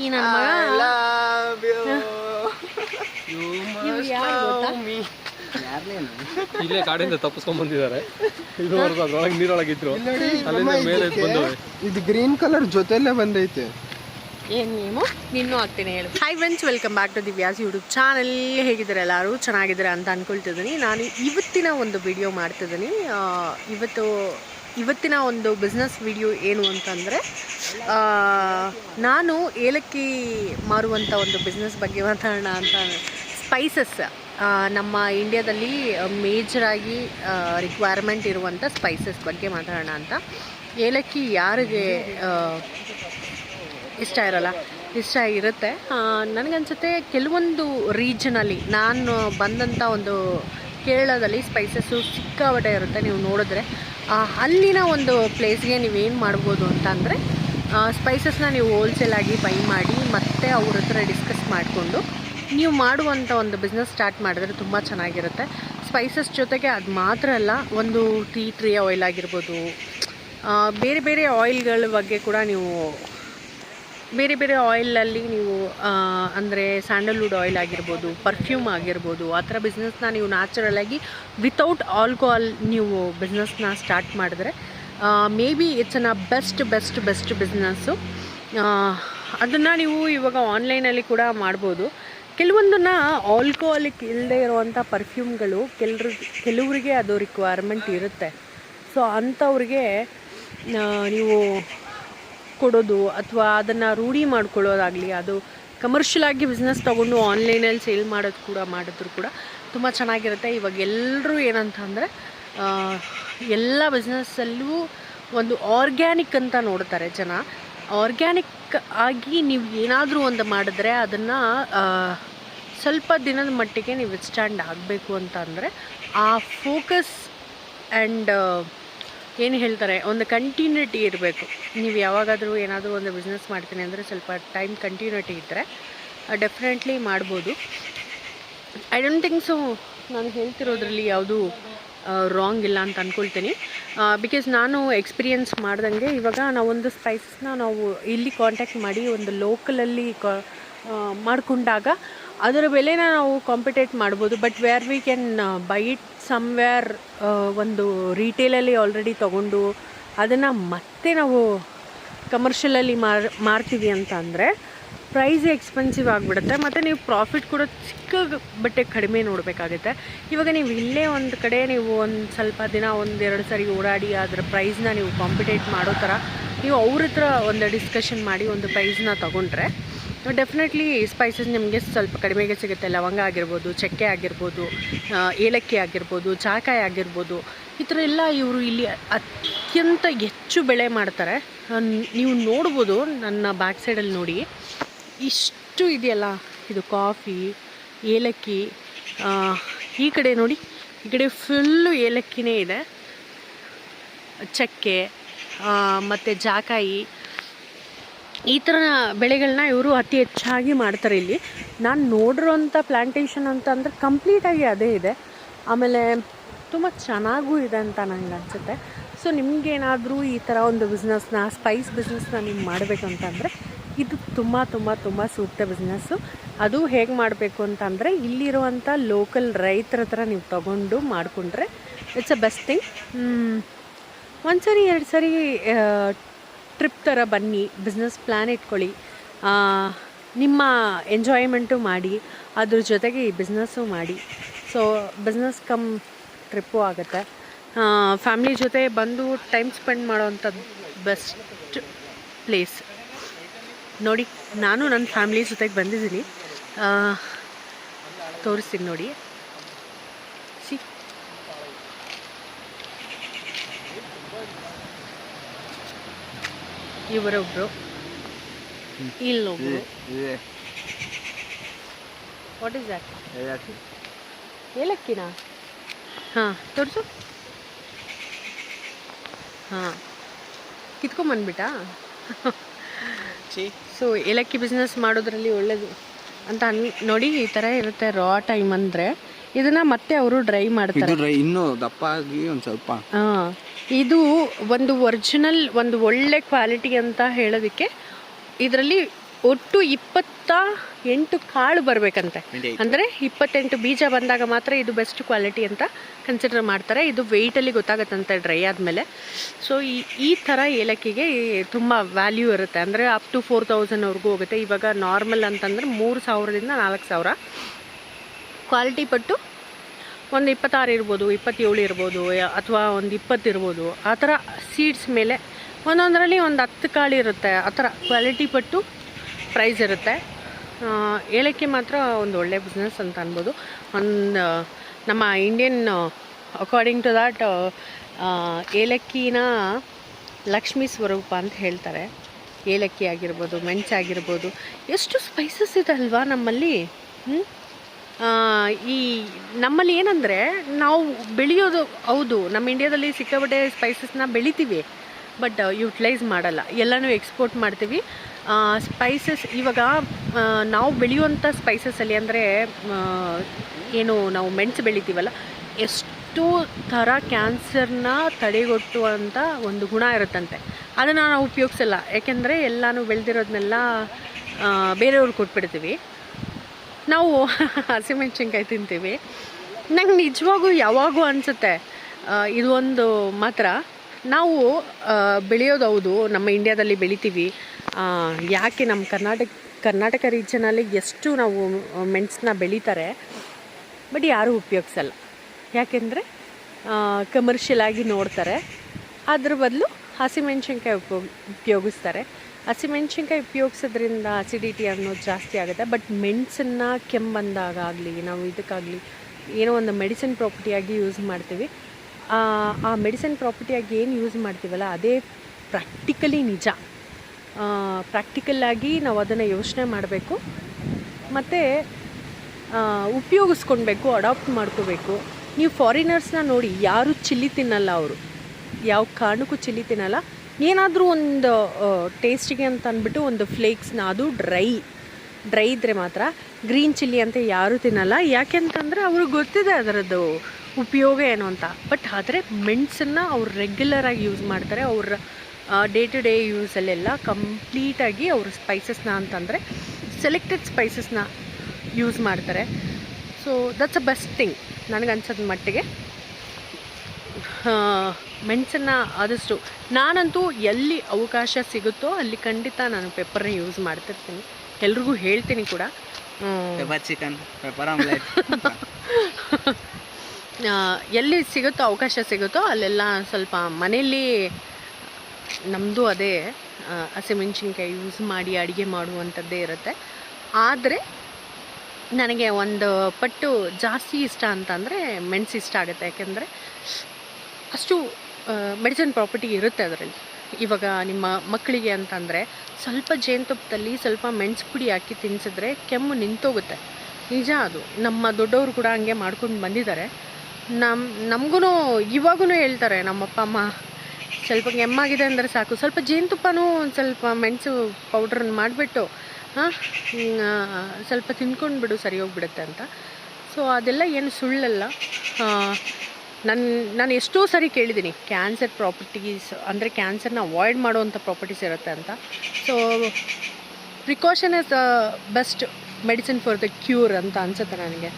ಈ ನನ್ನ ಮಗ? ಲವ್ ಯು ಯಾರು. ಯಾರ್ಲೇನು? ಇಲ್ಲೇ ಕಾಡಿಂದ ತಪ್ಪಿಸ್ಕೊಂಡ್ ಬಂದಿದ್ದಾರೆ ಇದು ಅದ್ರೊಳಗೆ ನೀರೊಳಗಿದ್ರು ನೀರೊಳಗೆ ನೋಡಿ, ಅಲ್ಲಿಂದ ಮೇಲೆ ಬಂದವೆ ಇದು ಗ್ರೀನ್ ಕಲರ್ ಜೊತೆಲ್ಲೇ ಬಂದೈತೆ. ಏನು ನೀವು? ನಿನ್ನೂ ಆಗ್ತೀನಿ ಹೇಳು. Hi friends welcome back to Divya's YouTube channel ಹೇಗಿದ್ದಾರೆ ಎಲ್ಲರೂ? ಚೆನ್ನಾಗಿದ್ದಾರೆ ಅಂತ ಅಂದ್ಕೊಳ್ತಿದ್ದೀನಿ ನಾನು ಇವತ್ತಿನ ಒಂದು ವಿಡಿಯೋ ಮಾಡ್ತಿದ್ದೀನಿ. ಇವತ್ತು ಇವತ್ತಿನ ಒಂದು ಬಿಸ್ನೆಸ್ ವಿಡಿಯೋ ಏನು ಅಂತಂದರೆ ನಾನು ಏಲಕ್ಕಿ ಮಾರುವಂಥ ಒಂದು ಬಿಸ್ನೆಸ್ ಬಗ್ಗೆ ಮಾತಾಡೋಣ ಅಂತ. ಸ್ಪೈಸಸ್ ನಮ್ಮ ಇಂಡಿಯಾದಲ್ಲಿ ಮೇಜರಾಗಿ ರಿಕ್ವೈರ್ಮೆಂಟ್ ಇರುವಂಥ ಸ್ಪೈಸಸ್ ಬಗ್ಗೆ ಮಾತಾಡೋಣ ಅಂತ. ಏಲಕ್ಕಿ ಯಾರಿಗೆ ಇಷ್ಟ ಇರಲ್ಲ? ಇಷ್ಟ ಇರುತ್ತೆ. ನನಗನ್ಸುತ್ತೆ ಕೆಲವೊಂದು ರೀಜನಲ್ಲಿ ನಾನು ಬಂದಂಥ ಒಂದು ಕೇರಳದಲ್ಲಿ ಸ್ಪೈಸಸ್ಸು ಸಿಕ್ಕಾಪಟ್ಟೆ ಇರುತ್ತೆ, ನೀವು ನೋಡಿದ್ರೆ. ಅಲ್ಲಿನ ಒಂದು ಪ್ಲೇಸ್ಗೆ ನೀವೇನು ಮಾಡ್ಬೋದು ಅಂತ ಅಂದರೆ ಸ್ಪೈಸಸ್ನ ನೀವು ಹೋಲ್ಸೇಲಾಗಿ ಬೈ ಮಾಡಿ ಮತ್ತೆ ಅವ್ರ ಹತ್ರ ಡಿಸ್ಕಸ್ ಮಾಡಿಕೊಂಡು, ನೀವು ಮಾಡುವಂಥ ಒಂದು ಬಿಸ್ನೆಸ್ ಸ್ಟಾರ್ಟ್ ಮಾಡಿದ್ರೆ ತುಂಬ ಚೆನ್ನಾಗಿರುತ್ತೆ. ಸ್ಪೈಸಸ್ ಜೊತೆಗೆ ಅದು ಮಾತ್ರ ಅಲ್ಲ, ಒಂದು ಟೀ ಟ್ರೀ ಆಯಿಲ್ ಆಗಿರ್ಬೋದು ಬೇರೆ ಬೇರೆ ಆಯಿಲ್ಗಳ ಬಗ್ಗೆ ಕೂಡ ನೀವು ಬೇರೆ ಬೇರೆ ಆಯಿಲಲ್ಲಿ ನೀವು ಅಂದರೆ ಸ್ಯಾಂಡಲ್ವುಡ್ ಆಯಿಲ್ ಆಗಿರ್ಬೋದು, ಪರ್ಫ್ಯೂಮ್ ಆಗಿರ್ಬೋದು, ಆ ಥರ ಬಿಸ್ನೆಸ್ನ ನೀವು ನ್ಯಾಚುರಲಾಗಿ ವಿತೌಟ್ ಆಲ್ಕೋಹಾಲ್ ನೀವು ಬಿಸ್ನೆಸ್ನ ಸ್ಟಾರ್ಟ್ ಮಾಡಿದ್ರೆ maybe it's an a best best best business. ಅದನ್ನು ನೀವು ಇವಾಗ ಆನ್ಲೈನಲ್ಲಿ ಕೂಡ ಮಾಡ್ಬೋದು. ಕೆಲವೊಂದನ್ನು ಆಲ್ಕೋಹಾಲಿಕ್ ಇಲ್ಲದೆ ಇರುವಂಥ ಪರ್ಫ್ಯೂಮ್ಗಳು ಕೆಲರು, ಕೆಲವರಿಗೆ ಅದು ರಿಕ್ವೈರ್ಮೆಂಟ್ ಇರುತ್ತೆ. ಸೊ ಅಂಥವ್ರಿಗೆ ನೀವು ಕೊಡೋದು ಅಥವಾ ಅದನ್ನು ರೂಢಿ ಮಾಡ್ಕೊಳ್ಳೋದಾಗಲಿ, ಅದು ಕಮರ್ಷಿಯಲ್ ಆಗಿ ಬಿಸ್ನೆಸ್ ತೊಗೊಂಡು ಆನ್ಲೈನಲ್ಲಿ ಸೇಲ್ ಮಾಡೋದು ಕೂಡ ಮಾಡಿದ್ರು ಕೂಡ ತುಂಬ ಚೆನ್ನಾಗಿರುತ್ತೆ. ಇವಾಗ ಎಲ್ಲರೂ ಏನಂತ ಅಂದರೆ ಎಲ್ಲ ಬಿಸ್ನೆಸ್ಸಲ್ಲೂ ಒಂದು ಆರ್ಗ್ಯಾನಿಕ್ ಅಂತ ನೋಡ್ತಾರೆ ಜನ. ಆರ್ಗ್ಯಾನಿಕ್ ಆಗಿ ನೀವು ಏನಾದರೂ ಒಂದು ಮಾಡಿದ್ರೆ ಅದನ್ನು ಸ್ವಲ್ಪ ದಿನದ ಮಟ್ಟಿಗೆ ನೀವು ಸ್ಟ್ಯಾಂಡ್ ಆಗಬೇಕು ಅಂತ ಅಂದರೆ, ಆ ಫೋಕಸ್ ಆ್ಯಂಡ್ ಏನು ಹೇಳ್ತಾರೆ, ಒಂದು ಕಂಟಿನ್ಯೂಟಿ ಇರಬೇಕು. ನೀವು ಯಾವಾಗಾದರೂ ಏನಾದರೂ ಒಂದು ಬಿಸ್ನೆಸ್ ಮಾಡ್ತೀನಿ ಅಂದರೆ ಸ್ವಲ್ಪ ಟೈಮ್ ಕಂಟಿನ್ಯೂಟಿ ಇದ್ದರೆ ಡೆಫಿನೆಟ್ಲಿ ಮಾಡ್ಬೋದು. ಐ ಡೋಂಟ್ ಥಿಂಕ್ ಸೊ ನಾನು ಹೇಳ್ತಿರೋದ್ರಲ್ಲಿ ಯಾವುದು ರಾಂಗ್ ಇಲ್ಲ ಅಂತ ಅಂದ್ಕೊಳ್ತೀನಿ ಬಿಕಾಸ್ ನಾನು ಎಕ್ಸ್ಪೀರಿಯನ್ಸ್ ಮಾಡ್ದಂಗೆ ಇವಾಗ ನಾವೊಂದು ಸ್ಪೈಸಸ್ನ ನಾವು ಇಲ್ಲಿ ಕಾಂಟ್ಯಾಕ್ಟ್ ಮಾಡಿ ಒಂದು ಲೋಕಲಲ್ಲಿ ಕಾ ಮಾಡಿಕೊಂಡಾಗ ಅದರ ಬೆಲೆನ ನಾವು ಕಾಂಪಿಟೇಟ್ ಮಾಡ್ಬೋದು but where we can buy it somewhere ಒಂದು ರೀಟೇಲಲ್ಲಿ ಆಲ್ರೆಡಿ ತೊಗೊಂಡು ಅದನ್ನು ಮತ್ತೆ ನಾವು ಕಮರ್ಷಿಯಲಲ್ಲಿ ಮಾರ್, ಮಾರ್ತೀವಿ ಅಂತ ಅಂದರೆ ಪ್ರೈಸ್ ಎಕ್ಸ್ಪೆನ್ಸಿವ್ ಆಗಿಬಿಡುತ್ತೆ. ಮತ್ತು ನೀವು ಪ್ರಾಫಿಟ್ ಕೂಡ ಚಿಕ್ಕ ಬಟ್ಟೆ ಕಡಿಮೆ ನೋಡಬೇಕಾಗುತ್ತೆ. ಇವಾಗ ನೀವು ಇಲ್ಲೇ ಒಂದು ಕಡೆ ನೀವು ಒಂದು ಸ್ವಲ್ಪ ದಿನ ಒಂದೆರಡು ಸಾರಿ ಓಡಾಡಿ ಅದರ ಪ್ರೈಸ್ನ ನೀವು ಕಾಂಪಿಟೇಟ್ ಮಾಡೋ ಥರ ನೀವು ಅವ್ರ ಹತ್ರ ಒಂದು ಡಿಸ್ಕಷನ್ ಮಾಡಿ ಒಂದು ಪ್ರೈಸ್ನ ತೊಗೊಂಡ್ರೆ ಡೆಫಿನೆಟ್ಲಿ ಸ್ಪೈಸಸ್ ನಿಮಗೆ ಸ್ವಲ್ಪ ಕಡಿಮೆಗೆ ಸಿಗುತ್ತೆ. ಲವಂಗ ಆಗಿರ್ಬೋದು, ಚಕ್ಕೆ ಆಗಿರ್ಬೋದು ಏಲಕ್ಕಿ ಆಗಿರ್ಬೋದು ಚಾಕಾಯಿ ಆಗಿರ್ಬೋದು. ಈ ಥರ ಎಲ್ಲ ಇವರು ಇಲ್ಲಿ ಅತ್ಯಂತ ಹೆಚ್ಚು ಬೆಳೆ ಮಾಡ್ತಾರೆ. ನೀವು ನೋಡ್ಬೋದು ನನ್ನ ಬ್ಯಾಕ್ ಸೈಡಲ್ಲಿ ನೋಡಿ. ಇಷ್ಟು ಇದೆಯಲ್ಲ, ಇದು ಕಾಫಿ ಏಲಕ್ಕಿ ಈ ಕಡೆ ನೋಡಿ. ಈ ಕಡೆ ಫುಲ್ಲು ಏಲಕ್ಕಿನೇ ಇದೆ. ಚಕ್ಕೆ ಮತ್ತು ಜಾಕಾಯಿ ಈ ಥರ ಬೆಳೆಗಳನ್ನ ಇವರು ಅತಿ ಹೆಚ್ಚಾಗಿ ಮಾಡ್ತಾರೆ ಇಲ್ಲಿ. ನಾನು ನೋಡಿರೋಂಥ ಪ್ಲ್ಯಾಂಟೇಷನ್ ಅಂತ ಅಂದರೆ ಕಂಪ್ಲೀಟಾಗಿ ಅದೇ ಇದೆ. ಆಮೇಲೆ ತುಂಬ ಚೆನ್ನಾಗೂ ಇದೆ ಅಂತ ನನಗೆ ಅನಿಸುತ್ತೆ. ಸೊ ನಿಮಗೇನಾದರೂ ಈ ಥರ ಒಂದು ಬಿಸ್ನೆಸ್ನ ಸ್ಪೈಸ್ ಬಿಸ್ನೆಸ್ನ ನೀವು ಮಾಡಬೇಕು ಅಂತಂದರೆ ಇದು ತುಂಬ ತುಂಬ ತುಂಬ ಸೂಕ್ತ ಬಿಸ್ನೆಸ್ಸು ಅದು ಹೇಗೆ ಮಾಡಬೇಕು ಅಂತಂದರೆ ಇಲ್ಲಿರುವಂಥ ಲೋಕಲ್ ರೈತರ ಹತ್ರ ನೀವು ತಗೊಂಡು ಮಾಡಿಕೊಂಡ್ರೆ ಇಟ್ಸ್ ಅ ಬೆಸ್ಟ್ ಥಿಂಗ್ ಒಂದು ಸರಿ ಎರಡು ಸರಿ ಟ್ರಿಪ್ ಥರ ಬನ್ನಿ ಬಿಸ್ನೆಸ್ ಪ್ಲ್ಯಾನ್ ಇಟ್ಕೊಳ್ಳಿ. ನಿಮ್ಮ ಎಂಜಾಯ್ಮೆಂಟು ಮಾಡಿ, ಅದ್ರ ಜೊತೆಗೆ ಈ ಬಿಸ್ನೆಸ್ಸು ಮಾಡಿ. ಸೊ ಬಿಸ್ನೆಸ್ ಕಮ್ ಟ್ರಿಪ್ಪು ಆಗುತ್ತೆ. ಫ್ಯಾಮ್ಲಿ ಜೊತೆ ಬಂದು ಟೈಮ್ ಸ್ಪೆಂಡ್ ಮಾಡೋವಂಥದ್ದು ಬೆಸ್ಟ್ ಪ್ಲೇಸ್ ನೋಡಿ, ನಾನು ನನ್ನ ಫ್ಯಾಮ್ಲಿ ಜೊತೆಗೆ ಬಂದಿದ್ದೀನಿ. ತೋರಿಸ್ತೀನಿ ನೋಡಿ ಸಿ ಇವರೊಬ್ರು. ಇಲ್ಲೊಬ್ರು. ವಾಟ್ ಇಸ್ ಯಾಕೆ? ಏಲಕ್ಕಿನಾ? ಹಾಂ ತೋರಿಸು. ಹಾಂ. ಕಿತ್ಕೊಂಬಂದ್ಬಿಟ್ಟಾ ಸೊ ಏಲಕ್ಕಿ ಬಿಸ್ನೆಸ್ ಮಾಡೋದ್ರಲ್ಲಿ ಒಳ್ಳೇದು ಅಂತ ಅನ್ ನೋಡಿ ಈ ಥರ ಇರುತ್ತೆ ರಾ ಟೈಮ್ ಅಂದರೆ. ಇದನ್ನು ಮತ್ತೆ ಅವರು ಡ್ರೈ ಮಾಡ್ತಾರೆ. ಇನ್ನು ದಪ್ಪ ಆಗಿ ಒಂದು ಸ್ವಲ್ಪ. ಹಾಂ ಇದು ಒಂದು ಒರಿಜಿನಲ್ ಒಂದು ಒಳ್ಳೆ ಕ್ವಾಲಿಟಿ ಅಂತ ಹೇಳೋದಿಕ್ಕೆ ಇದರಲ್ಲಿ ಒಟ್ಟು ಇಪ್ಪತ್ತ ಎಂಟು ಕಾಳು ಬರಬೇಕಂತೆ. ಅಂದರೆ ಇಪ್ಪತ್ತೆಂಟು ಬೀಜ ಬಂದಾಗ ಮಾತ್ರ ಇದು ಬೆಸ್ಟ್ ಕ್ವಾಲಿಟಿ ಅಂತ ಕನ್ಸಿಡರ್ ಮಾಡ್ತಾರೆ. ಇದು ವೆಯ್ಟಲ್ಲಿ ಗೊತ್ತಾಗುತ್ತಂತೆ ಡ್ರೈ ಆದಮೇಲೆ. ಸೊ ಈ ಈ ಥರ ಏಲಕ್ಕಿಗೆ ತುಂಬ ವ್ಯಾಲ್ಯೂ ಇರುತ್ತೆ. ಅಂದರೆ ಅಪ್ ಟು ಫೋರ್ ತೌಸಂಡ್ವರೆಗೂ ಹೋಗುತ್ತೆ. ಇವಾಗ ನಾರ್ಮಲ್ ಅಂತಂದ್ರೆ ಮೂರು ಸಾವಿರದಿಂದ ನಾಲ್ಕು ಸಾವಿರ. ಕ್ವಾಲಿಟಿ ಪಟ್ಟು ಒಂದು ಇಪ್ಪತ್ತಾರು ಇರ್ಬೋದು, ಇಪ್ಪತ್ತೇಳು ಇರ್ಬೋದು ಅಥವಾ ಒಂದು ಇಪ್ಪತ್ತು ಇರ್ಬೋದು. ಆ ಥರ ಸೀಡ್ಸ್ ಮೇಲೆ ಒಂದೊಂದರಲ್ಲಿ ಒಂದು ಹತ್ತು ಕಾಳು ಇರುತ್ತೆ. ಆ ಥರ ಕ್ವಾಲಿಟಿ ಪಟ್ಟು ಪ್ರೈಸ್ ಇರುತ್ತೆ. ಏಲಕ್ಕಿ ಮಾತ್ರ ಒಂದು ಒಳ್ಳೆ ಬಿಸ್ನೆಸ್ ಅಂತ ಅನ್ಬೋದು. ಒಂದು ನಮ್ಮ ಇಂಡಿಯನ್ ಅಕಾರ್ಡಿಂಗ್ ಟು ದಾಟ್ ಏಲಕ್ಕಿನ ಲಕ್ಷ್ಮೀ ಸ್ವರೂಪ ಅಂತ ಹೇಳ್ತಾರೆ. ಏಲಕ್ಕಿ ಆಗಿರ್ಬೋದು ಮೆಣಸಾಗಿರ್ಬೋದು ಎಷ್ಟು ಸ್ಪೈಸಸ್ ಇದೆ ಅಲ್ವಾ ನಮ್ಮಲ್ಲಿ? ಹ್ಞೂ ಈ ನಮ್ಮಲ್ಲಿ ಏನಂದರೆ, ನಾವು ಬೆಳೆಯೋದು ಹೌದು, ನಮ್ಮ ಇಂಡಿಯಾದಲ್ಲಿ ಸಿಕ್ಕಾಪಟ್ಟೆ ಸ್ಪೈಸಸ್ನ ಬೆಳಿತೀವಿ ಬಟ್ ಯುಟಿಲೈಸ್ ಮಾಡಲ್ಲ. ಎಲ್ಲನೂ ಎಕ್ಸ್ಪೋರ್ಟ್ ಮಾಡ್ತೀವಿ. ಸ್ಪೈಸಸ್ ಇವಾಗ ನಾವು ಬೆಳೆಯುವಂಥ ಸ್ಪೈಸಸಲ್ಲಿ ಅಂದರೆ ಏನು ನಾವು ಮೆಣಸು ಬೆಳಿತೀವಲ್ಲ, ಎಷ್ಟು ಥರ ಕ್ಯಾನ್ಸರ್ನ ತಡೆಗಟ್ಟುವಂಥ ಒಂದು ಗುಣ ಇರುತ್ತಂತೆ. ಅದನ್ನು ನಾವು ಉಪಯೋಗಿಸಲ್ಲ. ಯಾಕೆಂದರೆ ಎಲ್ಲನೂ ಬೆಳೆದಿರೋದನ್ನೆಲ್ಲ ಬೇರೆಯವ್ರಿಗೆ ಕೊಟ್ಬಿಡ್ತೀವಿ. ನಾವು ಹಸಿಮೆಣ್ಸಿನ್ಕಾಯಿ ತಿಂತೀವಿ. ನಂಗೆ ನಿಜವಾಗೂ ಯಾವಾಗೂ ಅನಿಸುತ್ತೆ ಇದು ಒಂದು ಮಾತ್ರ. ನಾವು ಬೆಳೆಯೋದು ಹೌದು, ನಮ್ಮ ಇಂಡ್ಯಾದಲ್ಲಿ ಬೆಳಿತೀವಿ. ಯಾಕೆ ನಮ್ಮ ಕರ್ನಾಟಕ ಕರ್ನಾಟಕ ರೀಜನಲ್ಲಿ ಎಷ್ಟು ನಾವು ಮೆಣಸನ್ನ ಬೆಳೀತಾರೆ, ಬಟ್ ಯಾರೂ ಉಪಯೋಗಿಸಲ್ಲ. ಯಾಕೆಂದರೆ ಕಮರ್ಷಿಯಲ್ ಆಗಿ ನೋಡ್ತಾರೆ. ಅದ್ರ ಬದಲು ಹಸಿಮೆಣ್ಸಿನ್ಕಾಯಿ ಉಪ ಉಪಯೋಗಿಸ್ತಾರೆ. ಹಸಿಮೆಣ್ಸಿನ್ಕಾಯಿ ಉಪಯೋಗಿಸೋದ್ರಿಂದ ಅಸಿಡಿಟಿ ಅನ್ನೋದು ಜಾಸ್ತಿ ಆಗುತ್ತೆ. ಬಟ್ ಮೆಣಸನ್ನು ಕೆಮ್ಮು ಬಂದಾಗ ನಾವು ಇದಕ್ಕಾಗಲಿ ಏನೋ ಒಂದು ಮೆಡಿಸಿನ್ ಪ್ರಾಪರ್ಟಿಯಾಗಿ ಯೂಸ್ ಮಾಡ್ತೀವಿ. ಆ, ಆ ಮೆಡಿಸಿನ್ ಪ್ರಾಪರ್ಟಿಯಾಗಿ ಏನು ಯೂಸ್ ಮಾಡ್ತೀವಲ್ಲ ಅದೇ ಪ್ರಾಕ್ಟಿಕಲಿ ನಿಜ. ಪ್ರಾಕ್ಟಿಕಲ್ಲಾಗಿ ನಾವು ಅದನ್ನು ಯೋಚನೆ ಮಾಡಬೇಕು. ಮತ್ತು ಉಪಯೋಗಿಸ್ಕೊಳ್ಬೇಕು ಅಡಾಪ್ಟ್ ಮಾಡ್ಕೋಬೇಕು. ನೀವು ಫಾರಿನರ್ಸ್ನ ನೋಡಿ ಯಾರು ಚಿಲ್ಲಿ ತಿನ್ನಲ್ಲ ಅವರು? ಯಾವ ಕಾರಣಕ್ಕೂ ಚಿಲ್ಲಿ ತಿನ್ನಲ್ಲ. ಏನಾದರೂ ಒಂದು ಟೇಸ್ಟಿಗೆ ಅಂತ ಅಂದ್ಬಿಟ್ಟು ಒಂದು ಫ್ಲೇಕ್ಸ್ನ ಅದು ಡ್ರೈ ಡ್ರೈ ಇದ್ದರೆ ಮಾತ್ರ ಗ್ರೀನ್ ಚಿಲ್ಲಿ ಅಂತ ಯಾರೂ ತಿನ್ನಲ್ಲ. ಯಾಕೆಂತಂದರೆ ಅವ್ರಿಗೆ ಗೊತ್ತಿದೆ ಅದರದ್ದು ಉಪಯೋಗ ಏನು ಅಂತ. ಬಟ್ ಆದರೆ ಮೆಣಸನ್ನು ಅವ್ರು ರೆಗ್ಯುಲರಾಗಿ ಯೂಸ್ ಮಾಡ್ತಾರೆ. ಅವ್ರ ಡೇ ಟು ಡೇ ಯೂಸಲ್ಲೆಲ್ಲ ಕಂಪ್ಲೀಟಾಗಿ ಅವರು ಸ್ಪೈಸಸ್ನ ಅಂತಂದರೆ ಸೆಲೆಕ್ಟೆಡ್ ಸ್ಪೈಸಸ್ನ ಯೂಸ್ ಮಾಡ್ತಾರೆ. So that's a best thing ನನಗನ್ಸೋದ ಮಟ್ಟಿಗೆ. ಮೆಣಸನ್ನು ಆದಷ್ಟು. ನಾನಂತೂ ಎಲ್ಲಿ ಅವಕಾಶ ಸಿಗುತ್ತೋ ಅಲ್ಲಿ ಖಂಡಿತ ನಾನು ಪೆಪ್ಪರ್ನ ಯೂಸ್ ಮಾಡ್ತಿರ್ತೀನಿ. ಎಲ್ರಿಗೂ ಹೇಳ್ತೀನಿ ಕೂಡ. ಚಿಕನ್ ಎಲ್ಲಿ ಸಿಗುತ್ತೋ ಅವಕಾಶ ಸಿಗುತ್ತೋ ಅಲ್ಲೆಲ್ಲ ಸ್ವಲ್ಪ ಮನೆಯಲ್ಲಿ ನಮ್ಮದು ಅದೇ ಹಸಿಮೆಣ್ಸಿನ್ಕಾಯಿ ಯೂಸ್ ಮಾಡಿ ಅಡುಗೆ ಮಾಡುವಂಥದ್ದೇ ಇರುತ್ತೆ. ಆದರೆ ನನಗೆ ಒಂದು ಪಟ್ಟು ಜಾಸ್ತಿ ಇಷ್ಟ ಅಂತಂದರೆ ಮೆಣಸು ಇಷ್ಟ ಆಗುತ್ತೆ. ಯಾಕೆಂದರೆ ಅಷ್ಟು ಮೆಡಿಸಿನ್ ಪ್ರಾಪರ್ಟಿ ಇರುತ್ತೆ ಅದರಲ್ಲಿ. ಇವಾಗ ನಿಮ್ಮ ಮಕ್ಕಳಿಗೆ ಅಂತಂದರೆ ಸ್ವಲ್ಪ ಜೇನುತುಪ್ಪದಲ್ಲಿ ಸ್ವಲ್ಪ ಮೆಣಸು ಪುಡಿ ಹಾಕಿ ತಿನ್ಸಿದ್ರೆ ಕೆಮ್ಮು ನಿಂತೋಗುತ್ತೆ. ನಿಜ ಅದು. ನಮ್ಮ ದೊಡ್ಡವರು ಕೂಡ ಹಂಗೆ ಮಾಡ್ಕೊಂಡು ಬಂದಿದ್ದಾರೆ. ನಮ್ಮ ನಮಗೂ ಇವಾಗೂ ಹೇಳ್ತಾರೆ ನಮ್ಮ ಅಪ್ಪ ಅಮ್ಮ ಸ್ವಲ್ಪ ಕೆಮ್ಮಾಗಿದೆ ಅಂದರೆ ಸಾಕು. ಸ್ವಲ್ಪ ಜೇನುತುಪ್ಪನೂ ಒಂದು ಸ್ವಲ್ಪ ಮೆಣಸು ಪೌಡ್ರನ್ನು ಮಾಡಿಬಿಟ್ಟು ಹಾಂ ಸ್ವಲ್ಪ ತಿನ್ಕೊಂಡು ಬಿಡು ಸರಿ ಹೋಗ್ಬಿಡುತ್ತೆ ಅಂತ. ಸೊ ಅದೆಲ್ಲ ಏನು ಸುಳ್ಳಲ್ಲ. ನನ್ನ ನಾನು ಎಷ್ಟೋ ಸರಿ ಕೇಳಿದ್ದೀನಿ ಕ್ಯಾನ್ಸರ್ ಪ್ರಾಪರ್ಟೀಸ್ ಅಂದರೆ ಕ್ಯಾನ್ಸರ್ನ ಅವಾಯ್ಡ್ ಮಾಡುವಂಥ ಪ್ರಾಪರ್ಟೀಸ್ ಇರುತ್ತೆ ಅಂತ. So precaution is the best medicine for the cure ಅಂತ ಅನ್ಸುತ್ತೆ ನನಗೆ.